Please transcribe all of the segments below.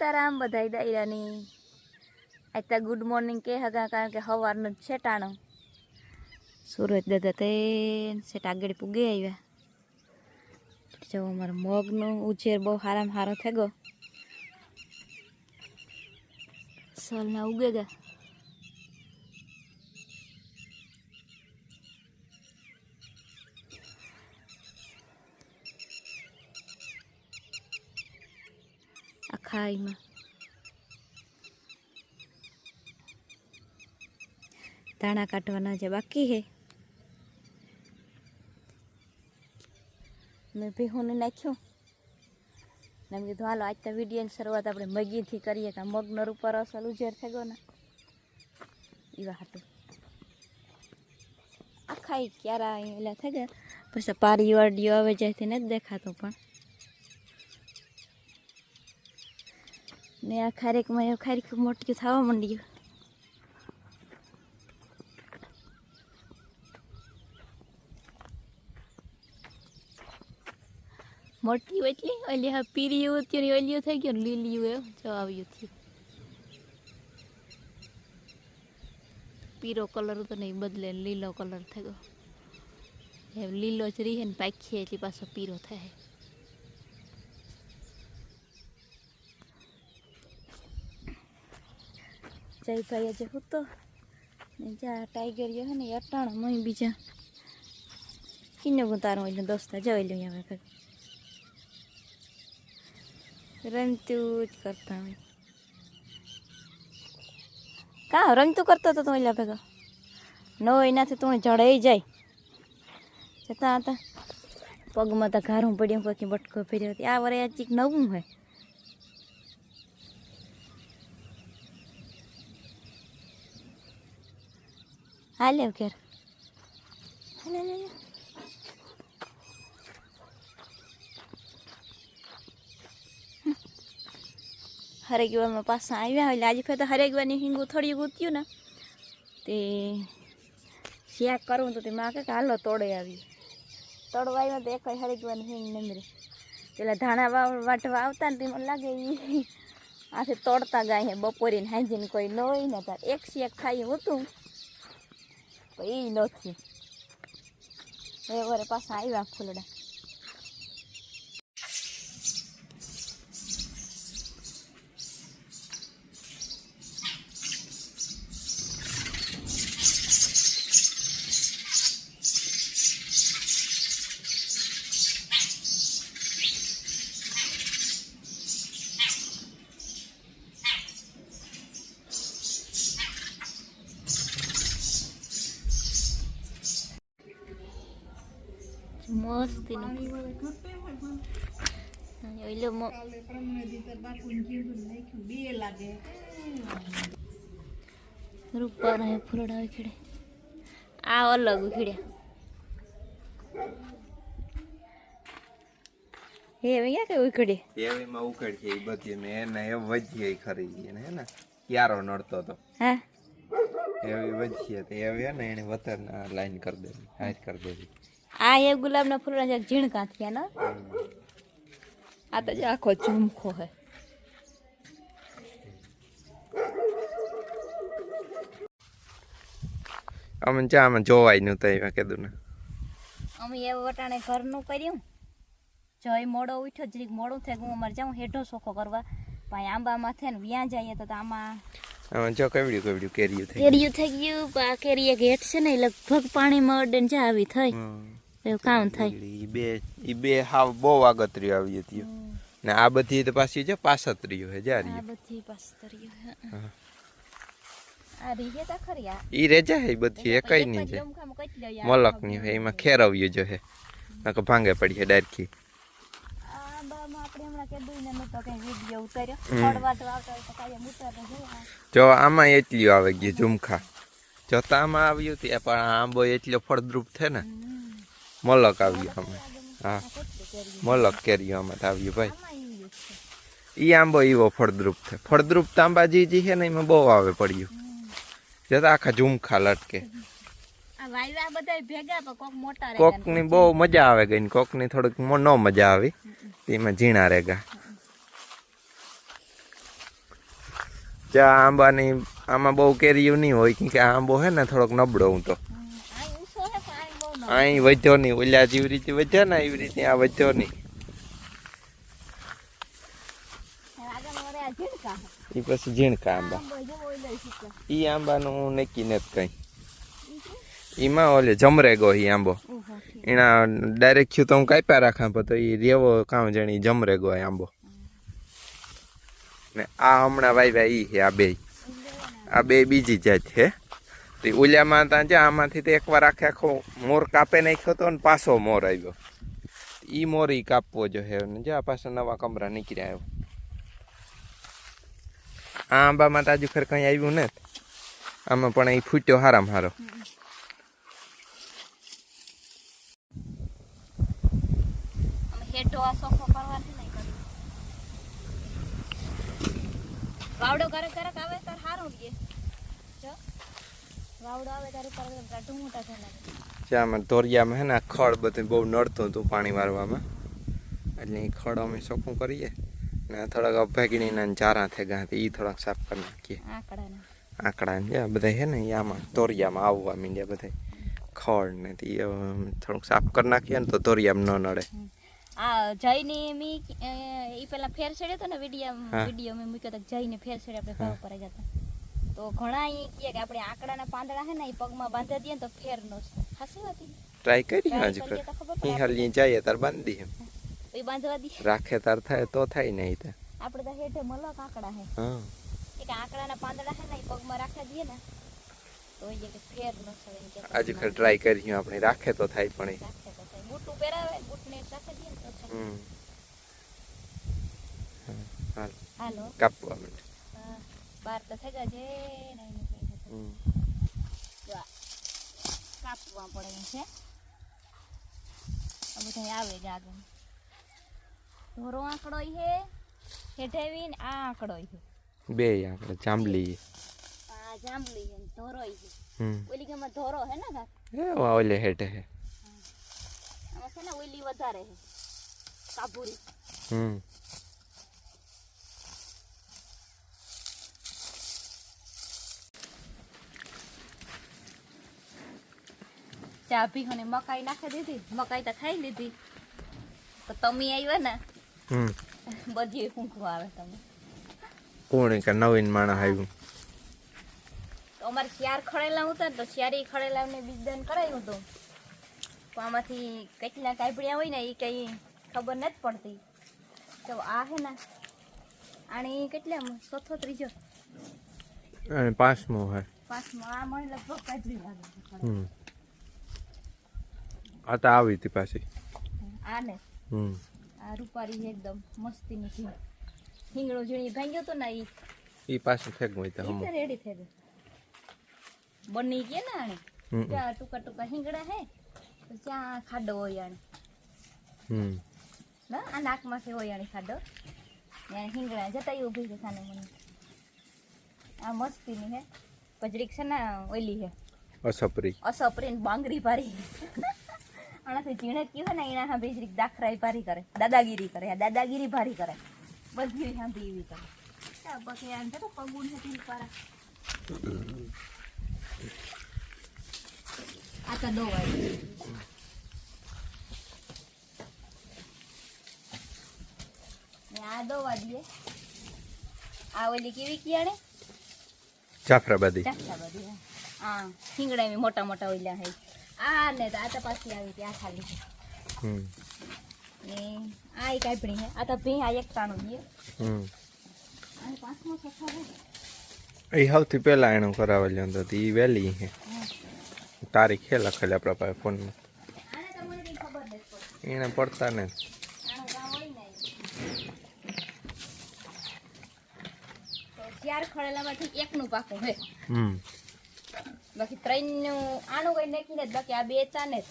રામ બધા દાયરાની આજ તો ગુડ મોર્નિંગ કે હગા, કારણ કે સવારનું જ છેટાણો સુરજ દાદા તે સેટ આગળ પૂગી આવ્યા જો અમારો મગનો ઉછેર બહુ સારામાં સારો થઈ ગયો સલના ઉગે ગયા ખાઈમાં દાણા કાઢવાના જે બાકી હે મેં ભીહુંને નાખ્યું એમ કીધું હાલો આજ તો વિડીયોની શરૂઆત આપણે મગીથી કરીએ કે મગનો ઉપર અસલ ઉજેર થઈ ગયો ને એવા હતું આખા ક્યારા એલા થઈ ગયા પછી પારી વાડીઓ આવે જાયથી નથી દેખાતો પણ ને આ ખારેકમાં એવું ખારેક મોટું થવા માંડ્યું. મોટી એટલી? ઓલી હા પીરી એવું થયું ને થઈ ગયું લીલિયું એવું જો આવ્યું થયું. પીરો કલર તો નહીં બદલે લીલો કલર થઈ ગયો લીલો જ રહી ને પાખી એટલી પાછો પીરો થાય. જયભાઈ આજે હું તો. ને જ્યાં ટાઈગર ગયો ને, અટાણો, મય બીજા. કિને ગુતારો એટલે દોસ્તા જોઈ લઉં હવે કઈ રમતું જ કરતા હોય. કા રમતું કરતો હતો તું એટલે ભેગો? નો એનાથી તું જડાઈ જાય. જતા હતા. પગમાં તો ઘારું પડ્યું કોઈ બટકો ફેર્યો. હતી આ વરે આ ચીક નવું હોય. હાલે ઘેર. હાલે હાલે. હરેગવામાં પાછા આવ્યા એટલે આજે ફેર તો હરેગવાની હિંગું થોડી ગૂત્યું ને. તે શેક કરવું તો તે માં કે હાલો તોડે આવી. તોડવા આવ્યા તો એક હરેગવાની હિંગ નમરે. પેલા ધાણા વાટવા આવતા ને તે મને લાગે એ આથી તોડતા ગાય હે બપોરે ને હાંજીને કોઈ ન હોય ને તાર. એક શેક ખાઈ હતું. એ નથી. એ વરે પાછા આવ્યા ફૂલડા. મસ્તીનું ઓઈલો મ રૂપા રહે ફૂલડા ઉખેડે આ અલગ ઉખેડ્યા હે ભૈયા કઈ ઉખેડે? એવીમાં ઉખેડ છે એ બધી મેં એને એ વજીએ ખરી ને હે ને? ક્યારો નડતો તો. હા? એવી વજીએ તો એવી ને એને વતન લાઈન કરી દેવી હાઈટ કરી દેવી. આ એ ગુલાબના ફૂલડા છે ઝીણકા થયા ને? આ તો જે આખો ઝુમખો હે. અમે ચા અમે જોવાય નતું એમાં કીધું ને અમે એ વટાણે ઘરનું કર્યું. જય મોડો ઉઠ્યો જરીક મોડું થાય હું અમારે જાઉં હેઠો સોખો કરવા. ભાઈ આંબામાં થાય ને વ્યાં જઈએ તો આમાં આમાં જો કેવડ્યું કેવડ્યું કેરીયું થઈ કેરીયું થઈ ગયું પણ કેરી એક હેઠ છે ને લગભગ પાણીમાં અડે ને જા આવી થઈ. એવું કામ થાય. ઈ બે ઈ બે હાવ બહુ આગતરી આવી હતી ને આ બધી તો પાછી જો પાસતરીઓ હે આ જારી બધી પાસ્તરીઓ હે. આ રીહે તા ખરી ઈ રેજા હે ઈ બધી એકઈ નહીં છે. મલકની હે એમાં ખેરવ્યું જો હે. નકર ભાંગે પડી હે ડાયરખી આ બામાં આપણે હમણાં કે દુઈને નતો કઈ વિડિયો ઉતાર્યો. હમ. ફળવાટ વાવતા તો કાયમ ઉતારે જો આમાં એટલી આવે ગયું ઝુમખા. જોતા આમાં આવ્યું તે પણ આંબો એટલો ફળદ્રુપ છે ને. મલક આવ્યું અમે. હા. મલક કેરીઓ આમાં આવ્યું ભાઈ. એ ઈ આંબો એવો ફળદ્રુપ છે. ફળદ્રુપ તાંબાજી જે છે ને એમાં બહુ આવે પડ્યું. જતા આખા ઝુમખા લટકે. કોકની બહુ મજા આવે ગઈ ને કોકની થોડીક ન મજા આવી. તેમાં ઝીણા રેગા. ચા આંબાની આમાં બહુ કેરીઓ નહીં હોય કે આ આંબો હે ને થોડોક નબળો હું તો આ ઊંચો છે પણ આ બહુ ન અહીં વધ્યો નહીં, ઓલા જેવી રીતે વધ્યા ને એવી રીતે આ વધ્યો નહીં. એ પછી ઝીણકા આંબા. ઈ આંબાનું નક્કી નથી કઈ. એમાં ઓલે જમરે ગો ઈ આંબો. એના ડાયરેક્ટ થયું તો હું કાપ્યા રાખા, પણ તો એ રેવો કામ જાણી જમરે ગો એ આંબો. ને આ હમણાં વાવ્યા ઈ છે, આ બે. આ બે બીજી જાત છે. તે ઓલિયામાં ત્યાં જ્યાં આમાંથી તો એકવાર આખે આખો મોર કાપે નાખ્યો તો ને પાછો મોર આવ્યો. ઈ મોર ઈ કાપવો જોઈએ ને. જ્યાં પાછા નવા કમરા નીકળ્યા આવ્યો આ આંબામાં તો હજુ ખર કંઈ આવ્યું ને આમાં પણ એ ફૂટ્યો હારામ હારો. હેઠો આ ક્યારેક આવે સારું રહીએ જો. વાવડો આવે ત્યારે મોટા ધોરિયામાં હે ને ખડ બધું બહુ નડતું હતું પાણી વારવામાં. એટલે એ ખડ અમે ચોખ્ખું કરીએ ને થોડાક અભાગીણીના ને ચારા થઈ ગયા એ થોડાક સાફ કરી નાખીએ. આંકડા ને બધા હે ને આમાં ધોરિયામાં આવવા મીંડ્યા બધા ખડ ને તે થોડુંક સાફ કરી નાખીએ ને તો ધોરિયામાં ન નડે. આ જઈને મી એ પેલા ફેર છેડ્યો હતો ને વીડિયો. વીડિયો મેં મૂક્યો તો જઈને ફેર છેડે આપણે ભાવ પર જતા. તો ઘણા એ કહે કે આપણે આંકડાના પાંદડા હે ને એ પગમાં બાંધી દઈએ ને તો ફેર નો હાસી વાત ટ્રાય કરી Try પર ખબર પડે જઈએ તાર બાંધી એમ એ બાંધવા દઈએ. રાખે તાર થાય તો થાય નહીં તે. આપણે તો હેઠે મલક આંકડા હે. હા. એક કે આંકડાના પાંદડા હે ને એ પગમાં રાખી દઈએ ને તો એ કે ફેર નો આજે ખર ટ્રાય કરી આપણે રાખે તો થાય પણ એ. રાખે તો થાય. બૂટું પહેરાવે બૂટને રાખી દઈએ ને તો થાય. હાલો. કાપવા માંડે બાર તો થઈ ગયા છે કાપવા પડે છે. આ બધા આવે જ આગળ. ધોરો આંકડો છે હે હેઠેવી ને આ આંકડો છે. બે આંકડો જાંબલી આ જાંબલી છે ધોરો ઈ ઓલી કે ધોરો હે ને કાક? એ ઓલે હેઠે હે. આમાં છે ને ઓલી વધારે કાબુરી. હમ. ચા ભીખોને મકાઈ નાખી દીધી. મકાઈ તો ખાઈ લીધી. તો તમે આવ્યા ને બધી ઊંઘું આવે તમે. કોણ કે નવીન માણસ આવ્યું? તો અમારે શિયાર ખડેલા હતા ને તો શિયારી ખડેલાને બીજદાન કરાયું હતું. તો આમાંથી કેટલા કાપડ્યા હોય ને એ કઈ ખબર નથી પડતી. તો આ હે ને આની કેટલા ચોથો ત્રીજો? અને પાંચમો હે. પાંચમો આ મને લગભગ કાઢવી લાગે આ તો આવી હતી પાછી આ ને હમ આ રૂપારી એકદમ મસ્તીની છે હિંગડો ઝીણી ભાંગ્યો તો ને એ એ પાછું ફેંકવું હોય તો હમ તો રેડી થઈ ગયું બની ગયા ને આને હમ ત્યાં ટૂંકા ટૂંકા હિંગડા હે તો ત્યાં ખાડો હોય આને હમ ના આ નાકમાંથી હોય આની ખાડો ત્યાં હિંગડા જતા ઊભી છે સાને મને આ મસ્તીની હે પજરીક છે ને ઓલી હે અસપરી અસપરીન બાંગરી પારી આનાથી જીણે કીધું ને એના હા બેજરીક દાખરાઈ ભારી કરે દાદાગીરી કરે આ દાદાગીરી ભારી કરે. બધી હાંભી એવી કરે. ત્યાં પછી આમ તો પગુણ હતી પારા. આ તો દોવાય આ દોવા દઈએ આ ઓલી કેવી કિયાણે? જાફરાબાદી હા. આ એવી મોટા મોટા ઓઈલા હે આ ને તો આ તો પાછી આવી હતી આ ખાલી. હમ. ને આ એક આપણી હે આ તો ભી આ એક બી હમ. આ પાંચમો છઠ્ઠો હે એ સૌથી પહેલા એનું કરાવેલું હતું એ વહેલી હે. તારીખ હે લખેલી આપણા પાસે ફોનમાં. તો એને પડતા ને. તો ચાર ખડેલામાંથી એકનું પાકું હે હમ. બાકી ત્રણનું આનું કઈ નાખીને જ બાકી આ બે ચાને જ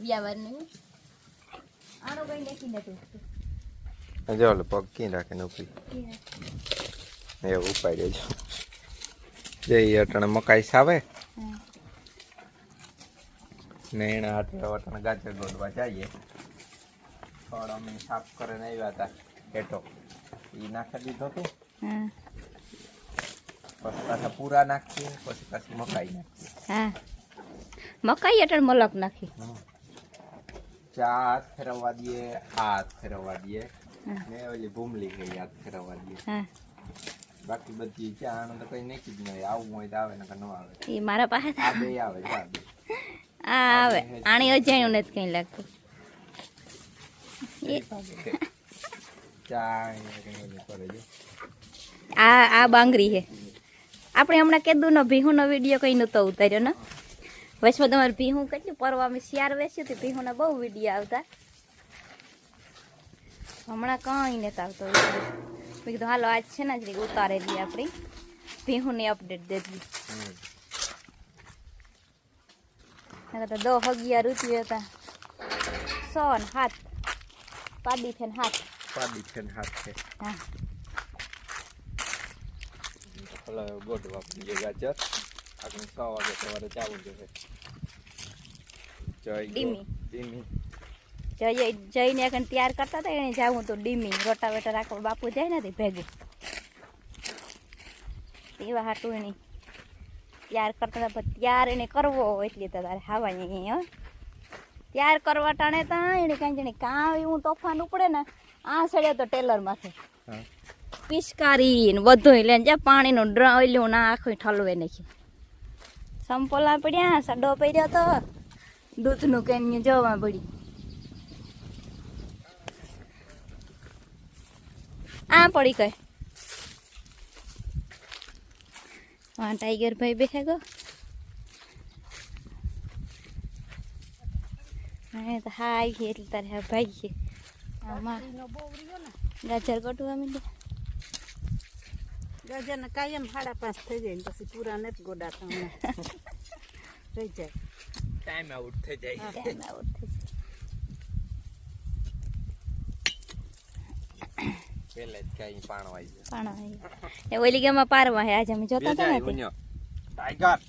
વ્યાવરનું આનું કઈ નાખીને તું જો ઓલો પગ ક્યાં રાખે ઉપરી એ ઉપાડી દેજો. જે અટણે મકાઈ સાવે ને એના અટાણે ગાજર દોડવા જઈએ. ફળ અમે સાફ કરીને આવ્યા હતા હેઠો. એ નાખી દીધો પછી પાછા પૂરા નાખીએ પછી પાછી મકાઈ નાખીએ. હા. મકાઈ એટલે મલક નાખી ચા હાથ ફેરવવા દઈએ આ હાથ ફેરવવા દઈએ. ને ઓલી ભૂમલી ગઈ હાથ ફેરવવા દઈએ. બાકી બધી ચા આનું તો કઈ નાખી જ નહીં આવું હોય તો આવે ને ન આવે. એ મારા પાસે આ બે આવે બે. આ આવે. આણી અજાણ્યું નથી કંઈ લાગતું. ચા આ આ બાંગરી છે. આપણે હમણાં કીધું ને ભીહુનો વીડિયો કઈ નહોતો ઉતાર્યો ને? વચમાં તમારે ભીહું કેટલું પરવામાં શિયાર વેચ્યું હતું ભીહુના બહુ વીડિયો આવતા. હમણાં કંઈ નથી આવતો. મેં કીધું હાલો આજ છે ને જરીક ઉતારેલી આપણી. ભીહુની અપડેટ દેતી. તો દો અગિયાર રૂપિયા હતા. સો ને હાથ. પાડી છે ને હાથ. પાડી છે ને હાથ છે. હા. હલો ગોટ વાપરીએ ગાજર. આપણે છ વાગે સવારે ચાલુ જશે જય જઈને એકન તૈયાર કરતા હતા એને જાવું તો ડીમી. રોટાવેટર રાખવા બાપુ જાય ને ભેગું. એવા હાટું એની તૈયાર કરતા હતા તૈયાર એને કરવો એટલે તારે હાવા અહીંયા તૈયાર કરવા ટાણે તા એને કાંઈ જાણે કાં એવું તોફાન ઉપડે ને આ સડ્યા તો ટેલર માથે. હા પિચકારી ને બધું લઈને જ્યાં પાણીનો ડ્ર ઓલું ના, આખું ઠલવે નાખ્યું સંપોલા પડ્યા સડો પડ્યો તો. દૂધનું કેન્યું જોવા પડી આ પડી કઈ હા, ટાઈગર ભાઈ બેઠા ગો. હા તો હા આવી એટલે તારે ભાઈ ગાજર કટવા માંડ્યા. ગજાને કાયમ સાડા પાંચ થઈ જાય ને પછી પૂરા નથી ગોડાતા રહી જાય. ટાઈમ આઉટ થઈ જાય. ટાઈમ આઉટ થઈ જાય. પહેલા જ કઈ પાણવાઈ જાય એ ઓલી ગામમાં પારવા હે આજે અમે જોતા હતા ને ટાઈગર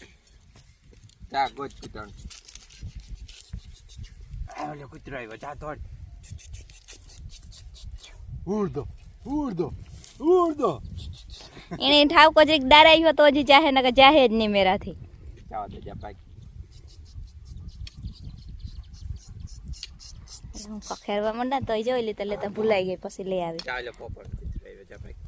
ચા ગોચ કૂતરણ ઓલો કૂતરો આવ્યો ચા તોડ ઉડદો ઉડદો ઉડદો એને ઠાવકો જરીક દારાયો તો હજી જાહે નકર જાહે જ નહીં મેરાથી. ચાવા દે જા પાકી એટલે હું ખખેરવા માંડા તો જોઈ લીધા લેતા ભૂલાઈ ગઈ પછી લઈ આવી. ચાલો પોપડ લઈ જા પાકી